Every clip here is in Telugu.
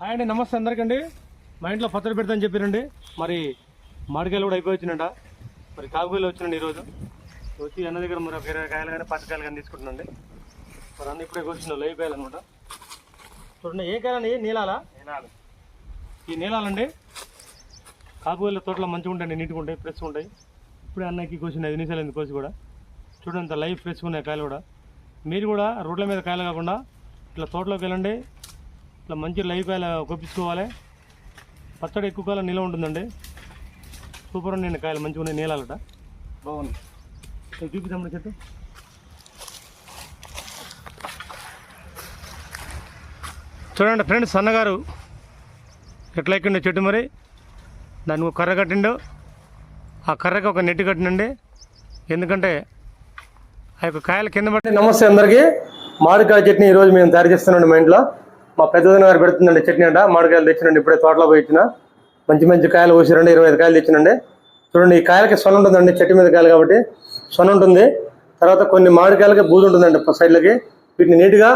హాయ్ అండి నమస్తే అందరికండి. మా ఇంట్లో పచ్చడి పెడతాని చెప్పారండి. మరి మామిడికాయలు కూడా అయిపోయి వచ్చినట మరి కాకులు వచ్చినండి ఈరోజు. వచ్చి అన్న దగ్గర మరి ఒక ఇరవై కాయలు కానీ పచ్చ కాయలు కానీ తీసుకుంటున్నాండి మరి అన్న ఇప్పుడే కూర్చున్నా లైవ్ కాయలు అనమాట చూడండి ఏ కాయలండి నీలాలా? నీలాలు. ఈ నీలాలండి. కాకువేళ్ళ తోటలో మంచిగా ఉంటాయండి నీట్గా ఉంటాయి ఫ్రెష్గా ఉంటాయి. ఇప్పుడే అన్నకి కోసింది ఐదు నిమిషాలు కోసి కూడా. చూడండి అంత లైవ్ ఫ్రెష్గా ఉన్నాయి కాయలు కూడా. మీరు కూడా రోడ్ల మీద కాయలు కాకుండా ఇట్లా తోటలోకి వెళ్ళండి. ఇట్లా మంచి లైవ్ కాయలు కొప్పించుకోవాలి పచ్చడి ఎక్కువ కాలం నిల్వ ఉంటుందండి. సూపర్ ఉన్నాయి కాయలు మంచిగా ఉన్నాయి నీళ్ళాలట బాగుంది చూపిద్దాం చెట్టు. చూడండి ఫ్రెండ్స్ అన్నగారు ఎట్లా ఎక్కిండో చెట్టు మరి. దానికి ఒక కర్ర కట్టిండు. ఆ కర్రకి ఒక నెట్ కట్టినండి. ఎందుకంటే ఆ యొక్క కాయలు కింద పట్టి నమస్తే అందరికీ. మామిడికాయ చట్నీ ఈరోజు మేము తయారు చేస్తున్నాండి మా ఇంట్లో. మా పెద్దదిన గారు పెడుతుందండి చట్నీ అంట మామిడికాయలు తెచ్చినండి ఇప్పుడే తోటలో పోయి ఇచ్చిన. మంచి మంచి కాయలు కోసిరండి ఇరవై ఐదు కాయలు తెచ్చినండి చూడండి ఈ కాయలకి సొన ఉంటుందండి చెట్టు మీద కాయలు కాబట్టి సొన ఉంటుంది. తర్వాత కొన్ని మామిడికాయలకి బూజు ఉంటుందండి సైడ్లకి వీటిని నీట్గా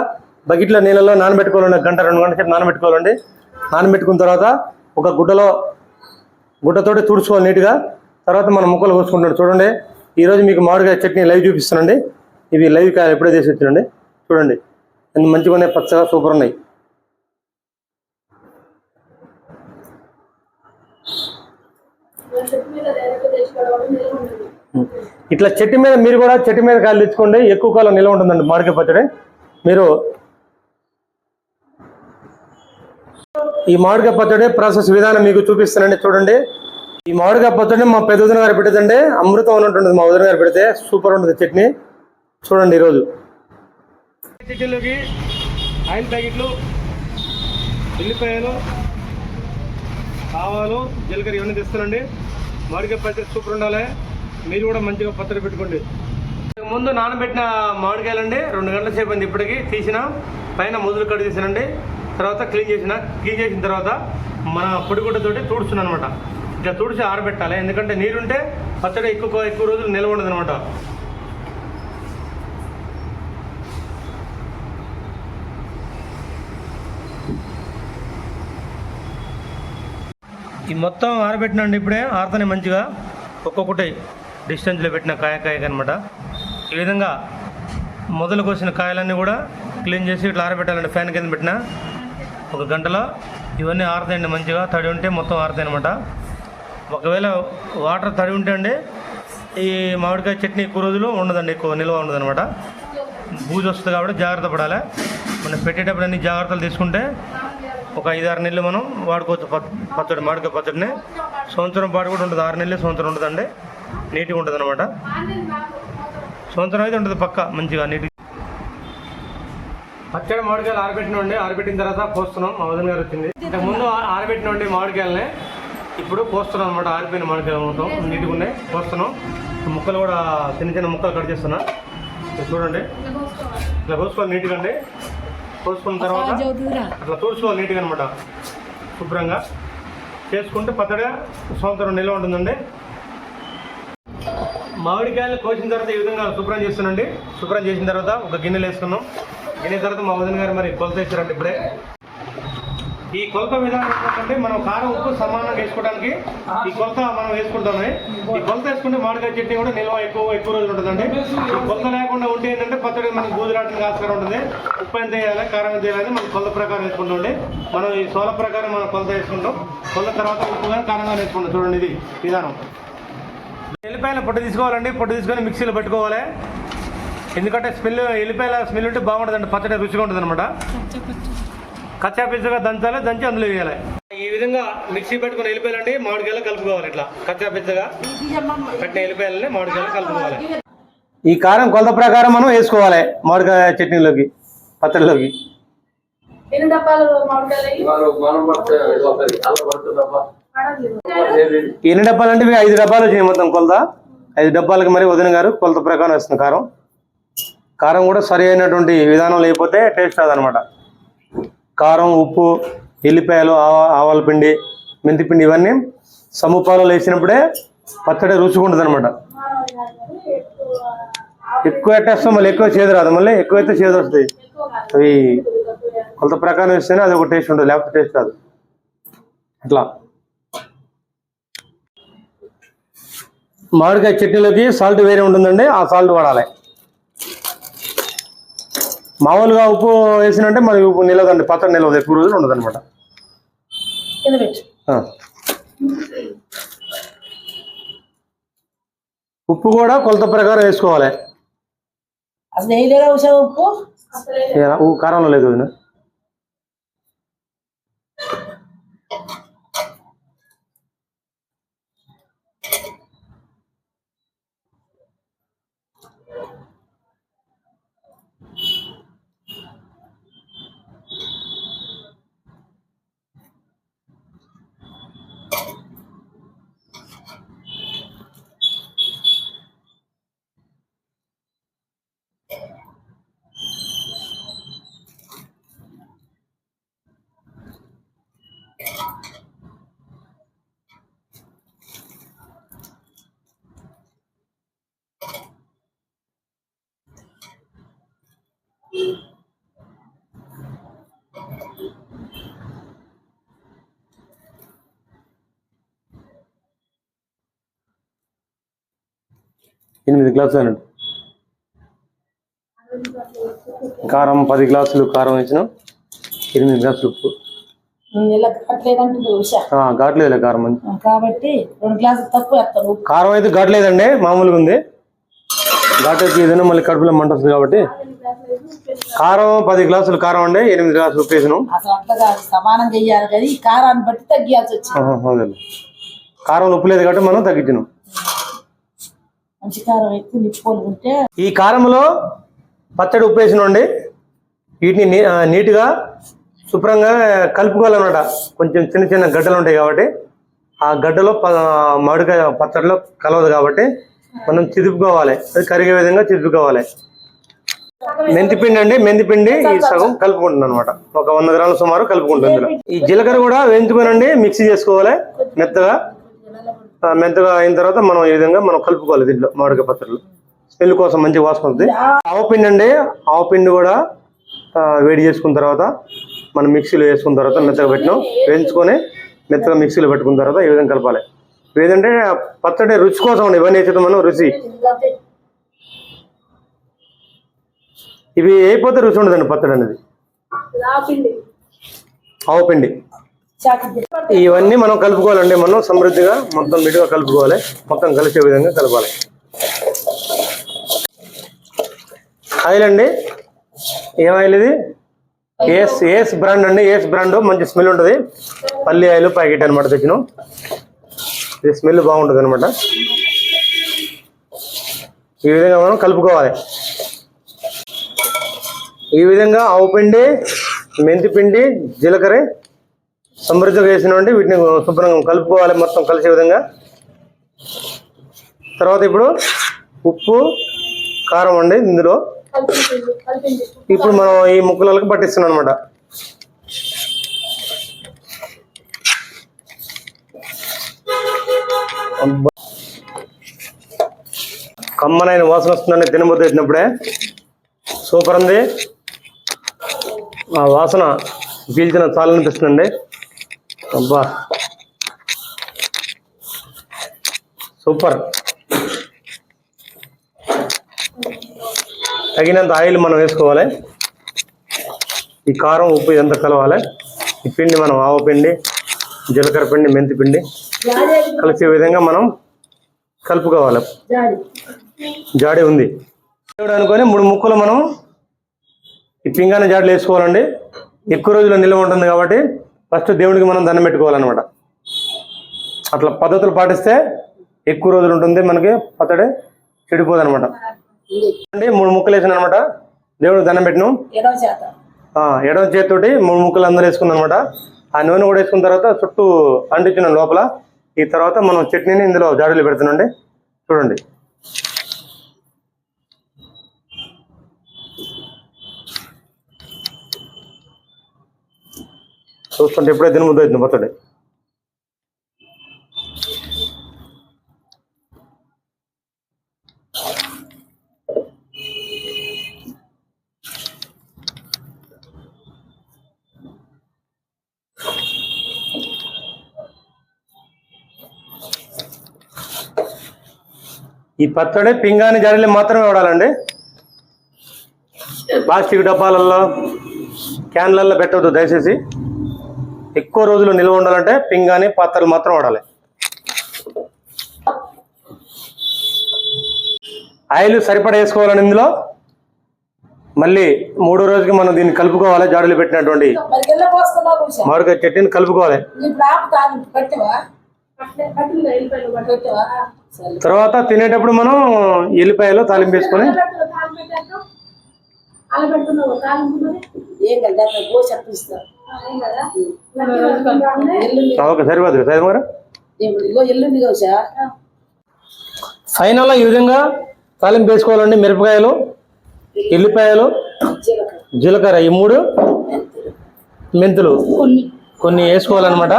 బకెట్ల నీళ్ళలో నానబెట్టుకోవాలండి గంట రెండు గంటల సేపు నానబెట్టుకోవాలండి. నానబెట్టుకున్న తర్వాత ఒక గుడ్డలో గుడ్డతోటి తుడుచుకోవాలి నీట్గా. తర్వాత మనం ముక్కలు కోసుకుంటాం చూడండి ఈరోజు మీకు మామిడికాయ చట్నీ లైవ్ చూపిస్తానండి. ఇవి లైవ్ కాయలు ఎప్పుడే తీసి వచ్చినండి చూడండి మంచిగా ఉన్నాయి పచ్చగా సూపర్ ఉన్నాయి చెట్టు మీద డైరెక్ట్ తెచ్చుకోవడం నిల్వ ఉంటుంది ఇట్లా చెట్టు మీద మీరు కూడా చెట్టు మీద కాయలు తెచ్చుకోండి. ఎక్కువ కాలం నిల్వ ఉంటుందండి మామిడికాయ పచ్చడి. మీరు ఈ మామిడికాయ పచ్చడి ప్రాసెస్ విధానం మీకు చూపిస్తానండి చూడండి. ఈ మామిడికాయ పచ్చడి మా పెద్ద ఉదయం గారు పెడితే అమృతం అని మా ఉదయం గారు పెడితే సూపర్ ఉంటుంది చట్నీ. చూడండి ఈరోజు. చట్నీలోకి ఆయిల్ ప్యాకెట్లు ఉల్లిపాయలు ఆవాలు జీలకర్ర ఇవన్నీ తెస్తానండి. మామిడికాయ పచ్చడి సూపర్ ఉండాలి. మీరు కూడా మంచిగా పచ్చడి పెట్టుకోండి. ముందు నానబెట్టిన మామిడికాయలండి రెండు గంటల సేపు అయింది ఇప్పటికి. తీసిన పైన ముదులు కడి చేసానండి తర్వాత క్లీన్ చేసిన క్లీన్ చేసిన తర్వాత మన పొడిగుడ్డతోటి తుడుచున్నాను అనమాట ఇట్లా తుడిచి ఆరబెట్టాలి. ఎందుకంటే నీరుంటే పచ్చడి ఎక్కువ ఎక్కువ రోజులు నిల్వ ఉండదు అనమాట ఈ మొత్తం ఆరబెట్టినండి ఇప్పుడే ఆరుతనే మంచిగా ఒక్కొక్కటి డిస్టెన్స్లో పెట్టిన కాయ కాయకనమాట ఈ విధంగా మొదలు కోసిన కాయలన్నీ కూడా క్లీన్ చేసి ఇట్లా ఆరబెట్టాలండి ఫ్యాన్ కింద పెట్టిన. ఒక గంటలో ఇవన్నీ ఆరుతాయండి మంచిగా తడి ఉంటే మొత్తం ఆరుతాయి అనమాట ఒకవేళ వాటర్ తడి ఉంటే అండి ఈ మామిడికాయ చట్నీ ఎక్కువ రోజులు ఉండదండి ఎక్కువ నిల్వ ఉండదనమాట బూజు వస్తుంది కాబట్టి జాగ్రత్త పడాలి. మనం పెట్టేటప్పుడు అన్ని జాగ్రత్తలు తీసుకుంటే ఒక ఐదు ఆరు నెలలు మనం వాడుకోవచ్చు పచ్చడి మామిడికాయ పచ్చడిని. సంవత్సరం పాటు కూడా ఉంటుంది ఆరు నెలలు సంవత్సరం ఉంటుందండి. నీట్గా ఉంటుంది అనమాట సంవత్సరం అయితే ఉంటుంది పక్క మంచిగా నీట్గా. పచ్చడి మామిడికాయలు ఆరబెట్టినండి ఆరబెట్టిన తర్వాత పోస్తున్నాం మా వదిన గారు వచ్చింది. ఇంతకు ముందు ఆరబెట్టినండి మామిడికాయలని ఇప్పుడు పోస్తున్నాం అనమాట ఆరిపోయిన మామిడికాయలు మొత్తం నీట్గా ఉన్నాయి. పోస్తున్నాం ముక్కలు కూడా చిన్న చిన్న ముక్కలు కట్ చేస్తున్నా. చూడండి. ఇట్లా కోసుకోవాలి. నీట్గా అండి కోసుకున్న తర్వాత అట్లా తుడుచుకోవాలి నీట్గా అనమాట శుభ్రంగా చేసుకుంటే పచ్చడి సంవత్సరం నిల్వ ఉంటుందండి. మామిడికాయలు కోసిన తర్వాత ఈ విధంగా శుభ్రం చేస్తానండి శుభ్రం చేసిన తర్వాత ఒక గిన్నెలు వేసుకున్నాం. గిన్నె తర్వాత మా వదిన గారు మరి కొలత ఇచ్చారండి ఇప్పుడే. ఈ కొలత విధానం ఏంటంటే మనం కారం ఉప్పు సమానంగా వేసుకోవడానికి ఈ కొలత మనం వేసుకుంటామే. ఈ కొలత వేసుకుంటే మామిడికాయ చట్నీ కూడా నిల్వ ఎక్కువ ఎక్కువ రోజులు ఉంటుందండి. ఈ కొలత లేకుండా ఉంటే ఏంటంటే పచ్చడి మనకి బూజులాటం ఆస్కారం ఉంటుంది. ఉప్పు ఎంత వేయాలి కారం ఎంత వేయాలి మనం కొలత ప్రకారం వేసుకుంటామండి మనం ఈ సోల ప్రకారం మనం కొలత వేసుకుంటాం. కొలత తర్వాత ఉప్పు కానీ కారం కానీ వేసుకుంటాం. చూడండి ఇది విధానం. ఎల్లిపాయల పొట్టు తీసుకోవాలండి. పొట్టు తీసుకొని మిక్సీలో పెట్టుకోవాలి. ఎందుకంటే స్మెల్ ఎల్లిపాయల స్మెల్ ఉంటే బాగుంటుందండి. పచ్చడి రుచిగా ఉంటుంది అనమాట కచ్చా పిచ్చగా దంచాలి దంచి అందులో వేయాలి. ఈ విధంగా మిక్సీ పెట్టుకుని ఎల్లిపాయలండి మామిడికాయలు కలుపుకోవాలి ఇట్లా. కచ్చా పిచ్చగా పెట్టిన ఎల్లిపాయలని మామిడికాయలు కలుపుకోవాలి. ఈ కారం కొలత ప్రకారం మనం వేసుకోవాలి మామిడికాయ చట్నీలోకి పచ్చడిలోకి. ఎన్ని డబ్బాలు ఎన్ని అంటే ఇవి ఐదు డబ్బాలు వచ్చినాయి మొత్తం కొలత. ఐదు డబ్బాలకి మరి వదిన గారు కొలత ప్రకారం వేస్తుంది కారం. కారం కూడా సరి అయినటువంటి విధానం లేకపోతే టేస్ట్ రాదనమాట కారం ఉప్పు ఎల్లిపాయలు ఆవాల పిండి మెంతిపిండి ఇవన్నీ సముపాలలో వేసినప్పుడే పచ్చడి రుచిగా ఉంటుంది అనమాట ఎక్కువ ఎట్టేస్తాం మళ్ళీ ఎక్కువ చేదు రాదు. మళ్ళీ ఎక్కువైతే చేదు వస్తుంది అవి కొంత ప్రకారం వేస్తేనే అది ఒక టేస్ట్ ఉంటుంది లేకపోతే టేస్ట్ రాదు. అట్లా. మామిడికాయ చట్నీలోకి సాల్ట్ వేరే ఉంటుందండి ఆ సాల్ట్ వాడాలి. మామూలుగా ఉప్పు వేసినంటే మనకి ఉప్పు నిలవదండి పచ్చడి నిలవదు ఎక్కువ రోజులు ఉండదు అనమాట ఉప్పు కూడా కొలత ప్రకారం వేసుకోవాలి. అసలు ఉప్పు? కారంలో లేదు ఎనిమిది గ్లాసులు అనండి కారం పది గ్లాసులు కారం వేసినాం ఎనిమిది గ్లాసులు ఉప్పు. ఘాట్లేదులే కారం కాబట్టి రెండు గ్లాసులు తక్కువ కారం అయితే ఘాట్లేదండి మామూలుగా ఉంది. ఘాటు ఏదైనా మళ్ళీ కడుపులో మంట వస్తుంది కాబట్టి. కారం పది గ్లాసులు కారం అండి ఎనిమిది గ్లాసులు ఉప్పు వేసినాం. సమానం చెయ్యాలి కానీ కారాన్ని బట్టి తగ్గియాల్సి వచ్చింది. కారంలో ఉప్పు లేదు కాబట్టి మనం తగ్గించినాం. మంచి కారం ఎక్కువ నిప్పుకోలుకుంటే ఈ కారంలో పచ్చడి ఉప్పు వేసినండి. వీటిని నీట్గా శుభ్రంగా కలుపుకోవాలన్నమాట. కొంచెం చిన్న చిన్న గడ్డలు ఉంటాయి కాబట్టి. ఆ గడ్డలో మామిడికాయ పచ్చడిలో కలవదు కాబట్టి మనం చిదుపుకోవాలి. అది కరిగే విధంగా చిదుపుకోవాలి. మెంతిపిండి అండి. మెంతిపిండి ఈ సగం కలుపుకుంటుంది అనమాట ఒక వంద గ్రాముల సుమారు కలుపుకుంటుంది ఇందులో. ఈ జీలకర్ర కూడా వేయించుకోనండి. మిక్సీ చేసుకోవాలి. మెత్తగా. మెత్తగా అయిన తర్వాత మనం ఈ విధంగా మనం కలుపుకోవాలి దీంట్లో మామిడికాయ పచ్చడిలో స్మెల్ కోసం మంచి వాసన వస్తుంది ఆవు పిండి అండి ఆవు పిండి కూడా వేడి చేసుకున్న తర్వాత మనం మిక్సీలో వేసుకున్న తర్వాత మెత్తగా పెట్టినాం. వేయించుకొని మెత్తగా మిక్సీలో పెట్టుకున్న తర్వాత ఈ విధంగా కలపాలి. ఏదంటే పచ్చడి రుచి కోసం అండి ఇవన్నీ వేసేది మనం రుచి. ఇవి అయిపోతే రుచి ఉండదండి పచ్చడి అనేది? రాపిండి ఆవు పిండి. చాకి ఇవన్నీ మనం కలుపుకోవాలండి మనం సమృద్ధిగా మొత్తం విడిగా కలుపుకోవాలి. మొత్తం కలిసే విధంగా కలపాలి. ఆయిల్ అండి? ఏం ఆయిల్ ఇది? ఏస్ ఏస్ బ్రాండ్ అండి ఏస్ బ్రాండ్. మంచి స్మెల్ ఉంటుంది. పల్లి ఆయిల్ ప్యాకెట్ అనమాట తెచ్చిన. ఇది స్మెల్ బాగుంటుంది అనమాట ఈ విధంగా మనం కలుపుకోవాలి. ఈ విధంగా ఆవు పిండి మెంతి పిండి జీలకర్ర సమృద్ధిగా వేసినవండి వీటిని శుభ్రంగా కలుపుకోవాలి మొత్తం కలిసే విధంగా. తర్వాత ఇప్పుడు ఉప్పు కారం అండి ఇందులో. ఇప్పుడు మనం ఈ ముక్కలకి పట్టిస్తున్నాం అనమాట కమ్మనైన వాసన వస్తుందండి తినబోతు వచ్చినప్పుడే సూపర్ ఉంది. ఆ వాసన పీల్చిన చాలనిపిస్తుందండి. అబ్బా. సూపర్. తగినంత ఆయిల్ మనం వేసుకోవాలి. ఈ కారం ఉప్పు ఇదంతా కలవాలి. ఈ పిండి మనం ఆవ పిండి జీలకర్ర పిండి మెంతి పిండి కలిసే విధంగా మనం కలుపుకోవాలి. జాడి ఉంది. అనుకొని మూడు ముక్కలు మనం ఈ పింగాన జాడలు వేసుకోవాలండి. ఎక్కువ రోజులు నిల్వ ఉంటుంది కాబట్టి ఫస్ట్ దేవుడికి మనం దండం పెట్టుకోవాలన్నమాట. అట్లా పద్ధతులు పాటిస్తే ఎక్కువ రోజులు ఉంటుంది మనకి పచ్చడి చెడిపోదు అనమాట అండి మూడు ముక్కలు వేసాను అనమాట దేవుడికి దండం పెట్టినాం. ఎడవ చేతితోటి మూడు ముక్కలు అందరూ వేసుకున్నాం అనమాట ఆ నూనె కూడా వేసుకున్న తర్వాత చుట్టూ అంటించినాం లోపల. ఈ తర్వాత మనం చట్నీని ఇందులో జాడీలు పెడుతున్నాండి చూడండి. చూస్తుంటే ఎప్పుడే దీని ముందు అవుతుంది ఈ పచ్చడి పింగాని జాడీలు మాత్రమే వాడాలండి. ప్లాస్టిక్ డబ్బాలల్లో క్యాన్లల్లో పెట్టవద్దు దయచేసి. ఎక్కువ రోజులు నిల్వ ఉండాలంటే పింగాని పాత్రలు మాత్రం వాడాలి. ఆయిల్ సరిపడా వేసుకోవాలని ఇందులో. మళ్ళీ మూడో రోజుకి మనం దీన్ని కలుపుకోవాలి జాడలు పెట్టినటువంటి మరి గిల్ల మామిడికాయ కలుపుకోవాలి. తర్వాత తినేటప్పుడు మనం ఎల్లిపాయలు తాలింపు వేసుకొని. అలా పెడుతున్నావు ఏం కదా ఓకే ఫైనల్గా ఈ విధంగా తాలింపు వేసుకోవాలండి మిరపకాయలు ఎల్లిపాయలు జీలకర్ర ఈ మూడు మెంతులు కొన్ని వేసుకోవాలన్నమాట.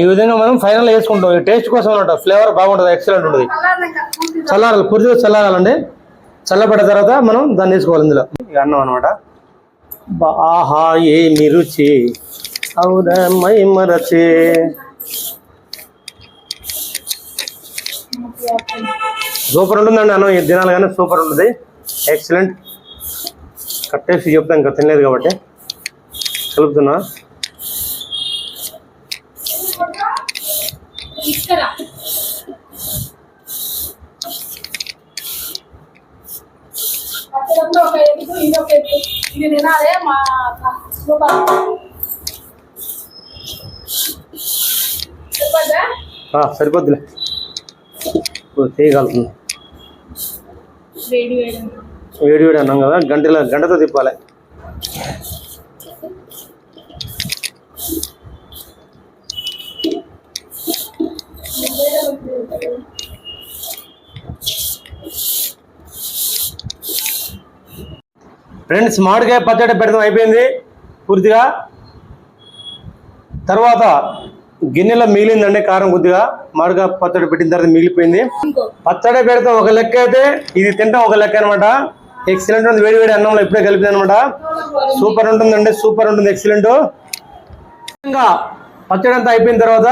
ఈ విధంగా మనం ఫైనల్ వేసుకుంటాం. టేస్ట్ కోసం అనమాట ఫ్లేవర్ బాగుంటుంది ఎక్సలెంట్ ఉంటుంది. చల్లారాలి పూర్తిగా చల్లారాలండి. చల్లబడిన తర్వాత మనం దాన్ని వేసుకోవాలి ఇందులో. అన్నం అనమాట ఆహా ఏమి రుచి అవుదా మై మరచే. సూపర్ ఉంటుందండి అన్నం. ఈ దినాలు కానీ సూపర్ ఉంటుంది. ఎక్సలెంట్ కట్టేసి చెప్తాను ఇంకా తినలేదు కాబట్టి. కలుపుతున్నా. ఇక్కడ ఒక ఇది తినాలే మా సరిపోద్దులే. చేయగలుగుతుంది వేడి వేడి అన్నాం కదా గంటల గంటతో తిప్పాలి. ఫ్రెండ్స్ మామిడికాయ పచ్చడి పెడతాం అయిపోయింది. పూర్తిగా. తర్వాత గిన్నెలో మిగిలిందండి కారం కొద్దిగా. మామిడికాయ పచ్చడి పెట్టిన తర్వాత మిగిలిపోయింది. పచ్చడి పెడతాం ఒక లెక్క అయితే ఇది తింటాం ఒక లెక్క అనమాట ఎక్సలెంట్ ఉంది. వేడి వేడి అన్నంలో ఇప్పుడే కలిపింది అనమాట సూపర్ ఉంటుందండి సూపర్ ఉంటుంది. ఎక్సలెంట్ ఇంకా పచ్చడి అంతా అయిపోయిన తర్వాత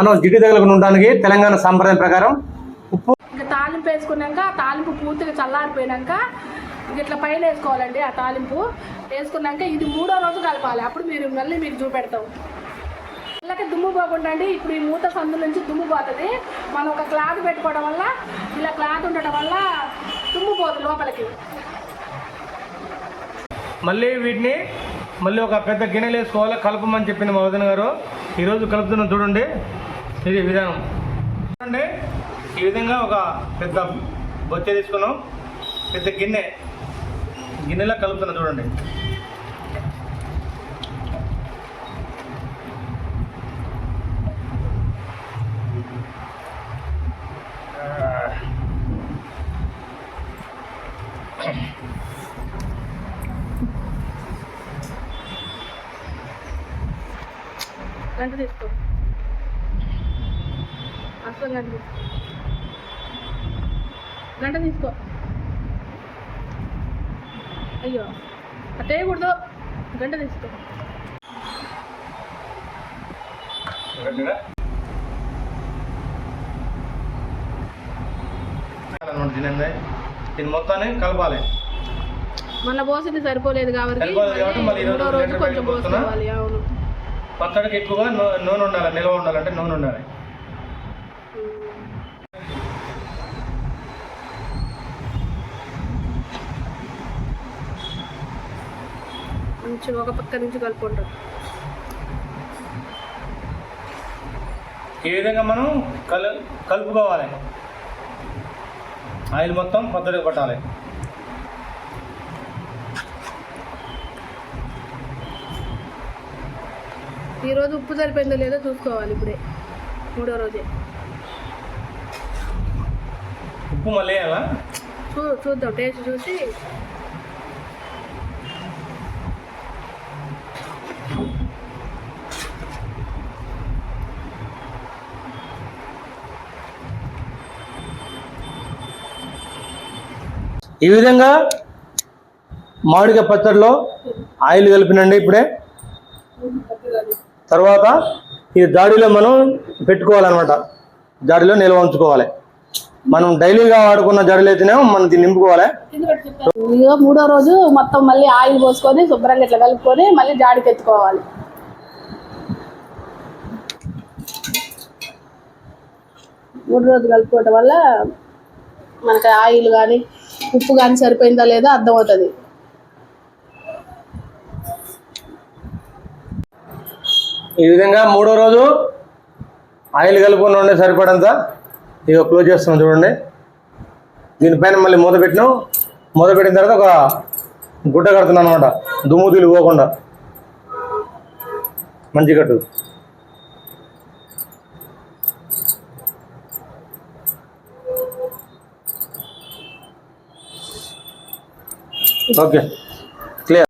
మనం జిడ్డు తగలకుండా ఉండడానికి తెలంగాణ సాంప్రదాయం ప్రకారం ఉప్పు ఇంకా తాలింపు వేసుకున్నాక తాలింపు పూర్తిగా చల్లారిపోయినాక ఇట్లా పైన వేసుకోవాలండి ఆ తాలింపు. వేసుకున్నాక ఇది మూడో రోజు కలపాలి. అప్పుడు మీరు మళ్ళీ మీకు చూపెడతాం. ఇలాగే దుమ్ము పోకుండా అండి ఇప్పుడు ఈ మూత సందు నుంచి దుమ్ము పోతుంది. మనం ఒక క్లాత్ పెట్టుకోవడం వల్ల ఇలా క్లాత్ ఉండటం వల్ల దుమ్ము పోదు లోపలికి. మళ్ళీ వీటిని మళ్ళీ ఒక పెద్ద గిన్నెలు వేసుకోవాలి. కలపమని చెప్పింది మా వదిన గారు. ఈరోజు కలుపుతున్నాం చూడండి. ఇది విధానం. చూడండి. ఈ విధంగా ఒక పెద్ద బొచ్చ తీసుకున్నాం. పెద్ద గిన్నె. గిన్నెలో కలుపుతున్నాం చూడండి గంట తీసుకో అసలు గంట తీసుకో గంట తీసుకో అయ్యో. అట్టేయకూడదు గంట తీసుకో. దీన్ని మొత్తాన్ని కలపాలి మొన్న పోసింది సరిపోలేదు కాబట్టి పచ్చడికి ఎక్కువగా నూనె ఉండాలి నిల్వ ఉండాలంటే నూనె ఉండాలి. కొంచెం ఒక పక్క నుంచి కలుపుకుంటాం. ఈ విధంగా మనం కలు కలుపుకోవాలి? ఆయిల్ మొత్తం పచ్చడికి పట్టాలి ఈ రోజు ఉప్పు సరిపోయిందో లేదో చూసుకోవాలి ఇప్పుడే మూడో రోజే. ఉప్పు మళ్ళీ చూద్దాం టేస్ట్ చూసి ఈ విధంగా మామిడికాయ పచ్చడిలో ఆయిల్ కలిపినండి ఇప్పుడే. తర్వాత ఈ జాడీలో మనం పెట్టుకోవాలన్నమాట. జాడీలో నిల్వ ఉంచుకోవాలి మనం డైలీగా వాడుకున్న జడలు అయితేనేమో మనం దీన్ని నింపుకోవాలి. మూడో రోజు మొత్తం మళ్ళీ ఆయిల్ పోసుకొని శుభ్రంగా ఇట్లా కలుపుకొని మళ్ళీ జాడికి ఎత్తుకోవాలి. మూడు రోజులు కలుపుకోవటం వల్ల మనకి ఆయిల్ కానీ ఉప్పు కానీ సరిపోయిందా లేదా అర్థమవుతుంది. ఈ విధంగా మూడో రోజు ఆయిల్ కలుపుకుని ఉండే సరిపడంత ఇక క్లోజ్ చేస్తున్నాం చూడండి. దీనిపైన మళ్ళీ మూత పెట్టినాం. మూత పెట్టిన తర్వాత ఒక గుడ్డ కడుతున్నాం అనమాట దుమ్ము తీలు పోకుండా మంచి కట్టు. ఓకే